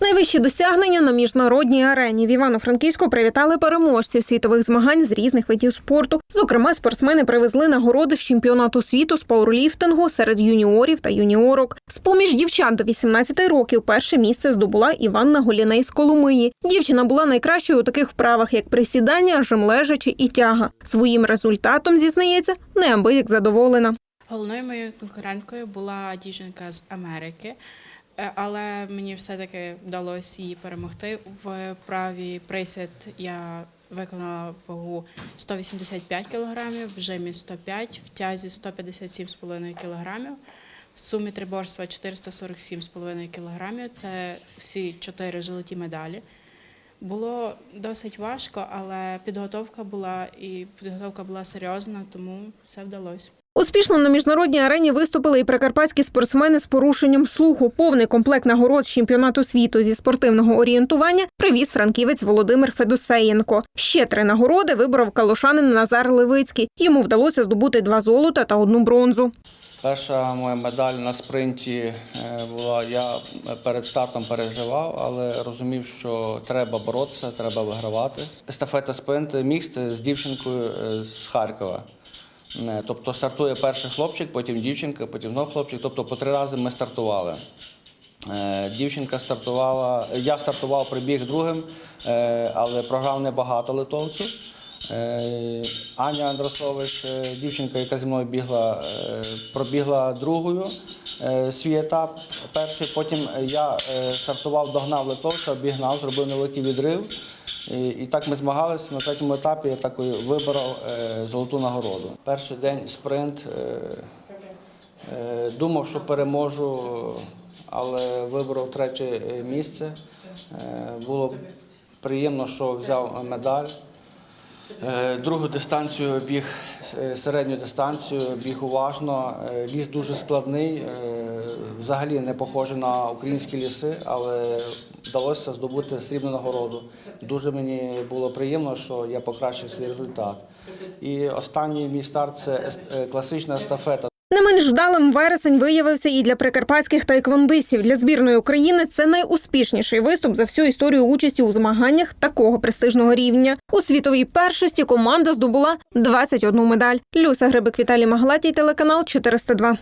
Найвищі досягнення на міжнародній арені в Івано-Франківську привітали переможців світових змагань з різних видів спорту. Зокрема, спортсмени привезли нагороди з чемпіонату світу з пауерліфтингу серед юніорів та юніорок. З поміж дівчат до 18 років перше місце здобула Іванна Голіней з Коломиї. Дівчина була найкращою у таких вправах, як присідання, жим лежачи і тяга. Своїм результатом зізнається неабияк задоволена. Головною моєю конкуренткою була дівчинка з Америки, але мені все-таки вдалося її перемогти. В правій присід я виконала вагу 185 кг, в жимі 105, в тязі 157,5 кг, в сумі триборства 447,5 кг. Це всі чотири золоті медалі. Було досить важко, але підготовка була і підготовка була серйозна, тому все вдалося. Успішно на міжнародній арені виступили і прикарпатські спортсмени з порушенням слуху. Повний комплект нагород з чемпіонату світу зі спортивного орієнтування привіз франківець Володимир Федосеєнко. Ще три нагороди виборов калушанин Назар Левицький. Йому вдалося здобути два золота та одну бронзу. Перша моя медаль на спринті е, була. Я перед стартом переживав, але розумів, що треба боротися, треба вигравати. Естафета спринт мікст з дівчинкою е, з Харкова. Е, Тобто стартує перший хлопчик, потім дівчинка, потім знов хлопчик. Тобто по три рази ми стартували. Е, Дівчинка стартувала, я стартував, прибіг другим, е, але програв небагато литовців. Аня Андросович, дівчинка, яка зі мною бігла, пробігла другою свій етап. Перший, потім я стартував, догнав литовця, обігнав, зробив невеликий відрив. І, і так ми змагалися. На третьому етапі я такою виборов е, золоту нагороду. Перший день спринт. Е, Е, Думав, що переможу, але вибрав третє е, місце. Е, Було приємно, що взяв медаль. Е, Другу дистанцію біг е, середню дистанцію, біг уважно. Ліс дуже складний, взагалі не похожий на українські ліси, але вдалося здобути срібну нагороду. Дуже мені було приємно, що я покращив свій результат. І останній мій старт це е, класична естафета. Не менш вдалим вересень виявився і для прикарпатських тайквондистів. Для збірної України це найуспішніший виступ за всю історію участі у змаганнях такого престижного рівня. У світовій першості команда здобула 21 медаль. Люся Грибик Віталій Маглатій, телеканал 402.